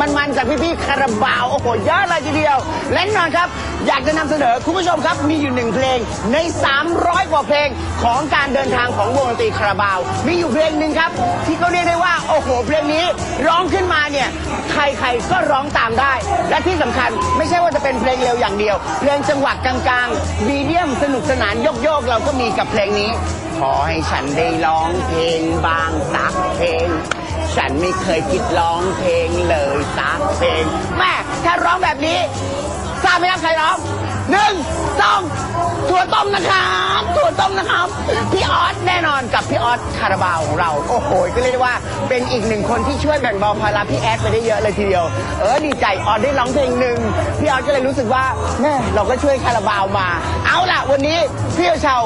มันๆจากพี่ๆคาราบาวโอ้โหเยอะเลยทีเดียว และแน่นอนครับอยากจะนำเสนอคุณผู้ชมครับมีอยู่หนึ่งเพลงใน 300 กว่าเพลงของการเดินทางของวงดนตรีคาราบาว มีอยู่เพลงหนึ่งครับ ที่เขาเรียกได้ว่าโอ้โหเพลงนี้ร้องขึ้นมาเนี่ยใครๆก็ร้องตามได้ และที่สำคัญไม่ใช่ว่าจะเป็นเพลงเร็วอย่างเดียว เพลงจังหวะกลางๆมีเดียมสนุกสนานโยกๆเราก็มีกับเพลงนี้ ขอให้ฉันได้ร้องเพลงบางสักเพลง ฉันไม่เคยคิดร้องเพลงเลยสักเพลงแม่ถ้าร้องแบบนี้ทราบไหมครับใครร้องหนึ่งสองถั่วต้มนะครับถั่วต้มนะครับ พี่ออสแน่นอนกับพี่ออสคาราบาวของเรา โอ้โห ก็เรียกได้ว่าเป็นอีกหนึ่งคนที่ช่วยแบ่งเบาภาระพี่แอดไปได้เยอะเลยทีเดียว เออดีใจออสได้ร้องเพลงหนึ่งพี่ออสก็เลยรู้สึกว่าแม่เราก็ช่วยคาราบาวมา เอาล่ะ วันนี้พี่เชา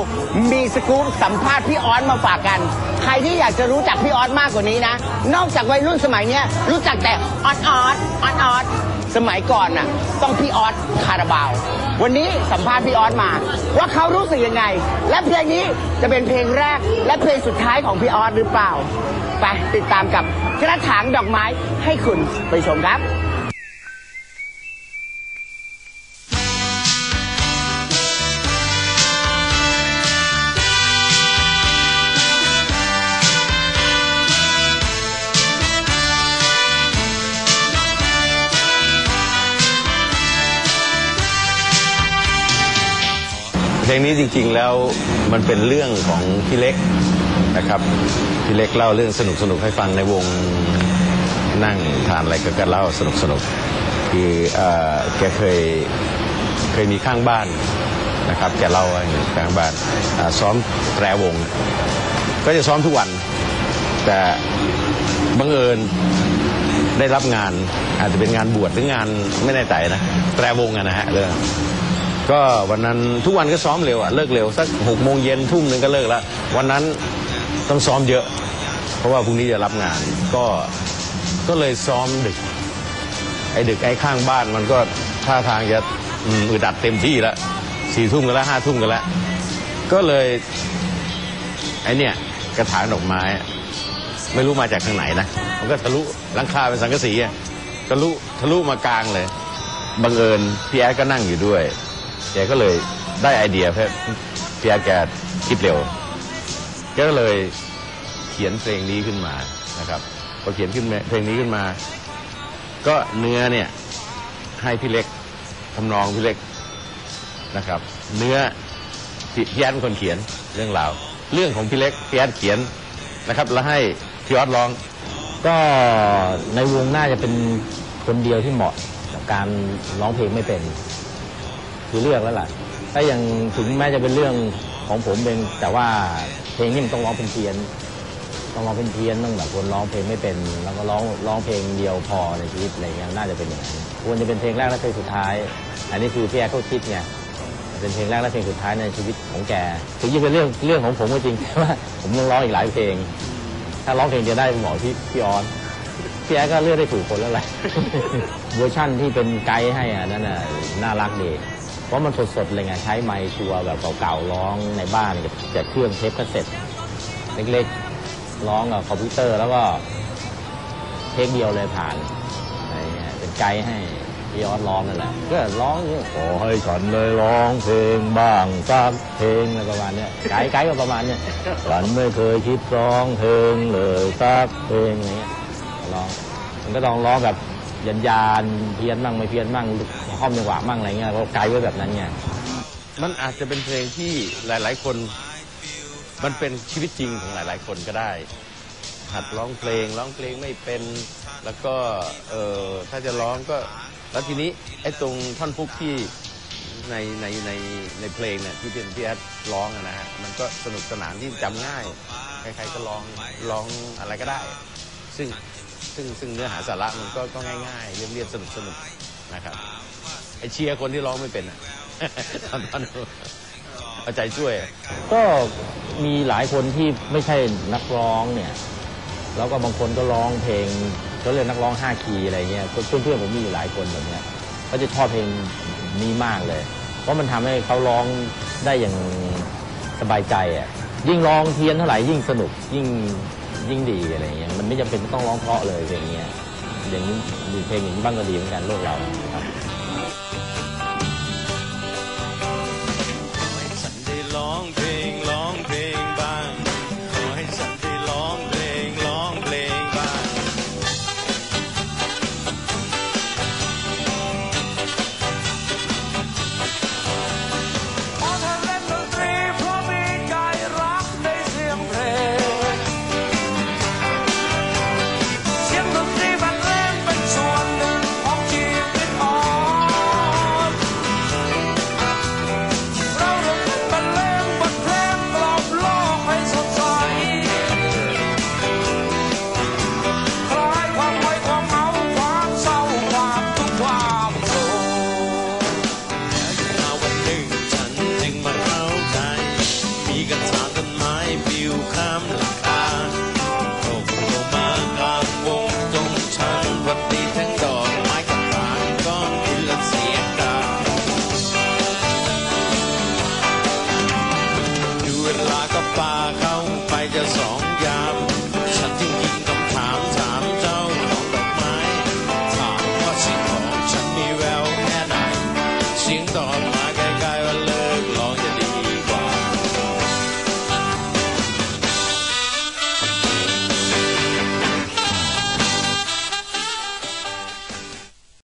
มีสกู๊ปสัมภาษณ์พี่ออสมาฝากกัน ใครที่อยากจะรู้จักพี่ออสมากกว่านี้นะ นอกจากวัยรุ่นสมัยเนี้ยรู้จักแต่ออสออสออสออสสมัยก่อนน่ะต้องพี่ออสคาราบาว วันนี้สัมภาษณ์พี่ออสมา ว่าเขารู้สึกยังไง และเพลงนี้จะเป็นเพลงแรกและเพลงสุดท้ายของพี่ออสหรือเปล่า ไปติดตามกับกระถางดอกไม้ให้คุณไปชมครับ ลงนี้จริงๆแล้วมันเป็นเรื่องของพี่เล็กนะครับพี่เล็กเล่าเรื่องสนุกสนุกๆให้ฟังในวงนั่งทานอะไรก็กันเล่าสนุกสนุกๆคืออแกเคยเคยมีข้างบ้านนะครับแกเล่าว่าอย่างนี้ข้างบ้านซ้อมแตรวง ก็จะซ้อมทุกวัน แต่บังเอิญได้รับงานอาจจะเป็นงานบวชหรืองานไม่แน่ใจนะแตรวงอะนะฮะเรื่อง ก็วันนั้นทุกวันก็ซ้อมเร็วอะเลิกเร็วสักหกโมงเย็นทุ่มหนึ่งก็เลิกแล้ววันนั้นต้องซ้อมเยอะ เพราะว่าพรุ่งนี้จะรับงาน ก็ก็เลยซ้อมดึก ไอ้ดึกไอ้ข้างบ้านมันก็ท่าทางจะอืมอึดอัดเต็มที่แล้วสี่ทุ่มกันแล้วห้าทุ่มกันแล้ว ก็เลยไอ้เนี่ยกระถางดอกไม้ ไม่รู้มาจากทางไหนนะมันก็ทะลุหลังคาเป็นสังกะสีอะทะลุทะลุมากลางเลยบังเอิญพี่แอดก็นั่งอยู่ด้วย แกก็เลยได้ไอเดียเพื่อเพี่แอดกคิดเร็วแกก็เลยเขียนเพลงนี้ขึ้นมานะครับพอเขียนขึ้นเพลงนี้ขึ้นมา ก็เนื้อเนี่ยให้พี่เล็กทำนองพี่เล็กนะครับ เนื้อพี่พแอดเป็นคนเขียนเรื่องราว เรื่องของพี่เล็กพี่แอดเขียนนะครับ แล้วให้พี่ออสร้อง ก็ในวงน่าจะเป็นคนเดียวที่เหมาะกับการร้องเพลงไม่เป็น คือเลือกแล้วล่ะถ้ายังถึงแม้จะเป็นเรื่องของผมเป็นแต่ว่าเพลงนี้มันต้องร้องเป็นเพี้ยนต้องร้องเป็นเพี้ยนต้องแบบคนร้องเพลงไม่เป็น แล้วก็ร้องร้องเพลงเดียวพอในชีวิตอะไรเงี้ยน่าจะเป็นอย่างนั้นควรจะเป็นเพลงแรกและเพลงสุดท้าย อันนี้คือพี่แอร์เขาคิดไงเป็นเพลงแรกและเพลงสุดท้ายในชีวิตของแกถึงจะเป็นเรื่องเรื่องของผมก็จริงแต่ว่าผมยังร้องอีกหลายเพลง ถ้าร้องเพลงจะได้หมาะที่พี่ออสพี่แอร์ก็เลือกได้ถูกคนแล้วแหละเวอร์ชั่นที่เป็นไกด์ให้อะนั่นน่ะน่ารักดี เพราะมันสดๆเลยไงใช้ไมค์ชัวแบบเก่าๆร้องในบ้านกับจากเครื่องเทปคาสเซ็ตเล็กๆร้องกับคอมพิวเตอร์แล้วก็เทคเดียวเลยผ่านอะไรเงี้ยเป็นไกด์ให้พี่ออสร้องนั่นแหละก็ร้องอย่างเงี้ยขอให้ฉันเลยร้องเพลงบ้างสักเพลงอะไรประมาณเนี้ยไกด์ไกด์ก็ประมาณเนี้ยฉันไม่เคยคิดร้องเพลงเลยสักเพลงอะไรเงี้ร้องมันก็ต้องร้องแบบ ยันยานเพี้ยนมั่งไม่เพี้ยนมั่งห้อมจังหวะมั่งอะไรเงี้ยเราไกด์ไว้แบบนั้นไงมันอาจจะเป็นเพลงที่หลาย ๆ คน มันเป็นชีวิตจริงของหลาย ๆ คนก็ได้ หัดร้องเพลงร้องเพลงไม่เป็น แล้วก็เออถ้าจะร้องก็ แล้วทีนี้ไอ้ตรงท่อนพุกที่ในในในในเพลงเนี่ยที่เป็นพี่แอดร้องอะนะฮะมันก็สนุกสนานที่จำง่าย ใครๆก็ร้องร้องอะไรก็ได้ ซึ่ง ซึ่งซึ่งเนื้อหาสาระมันก็ก็ง่ายๆ เรียบๆสนุกสนุกนะครับไอเชียร์คนที่ร้องไม่เป็นอะ ตอนตอนเอาใจช่วย ก็มีหลายคนที่ไม่ใช่นักร้องเนี่ย แล้วก็บางคนก็ร้องเพลงเขาเรียกนักร้องห้าคีย์อะไรเงี้ยเพื่อนเพื่อนๆผมมีอยู่หลายคนแบบเนี้ยก็จะชอบเพลงนี้มากเลย เพราะมันทำให้เขาร้องได้อย่างสบายใจอะยิ่งร้องเพี้ยนเท่าไหร่ยิ่งสนุกยิ่ง ยิ่งดีอะไรเงี้ยมันไม่จำเป็นต้องร้องเพราะเลยอย่างเงี้ยอย่างนี้มีเพลงอย่างนี้บ้างก็ดีเหมือนกันโลกเรา ปลิวามหลังคาตกลงกลางวงจงชันวัดดีทั้งดอกไม้กัานกอนดินละเสียกาดูเวลาก็ปาเข้าไปจะสองยาม ฉันจึงยิงคำถามถามเจ้าของดอกไม้ ถามว่าสิ่งของฉันมีแววแค่ไหนสียงตอบ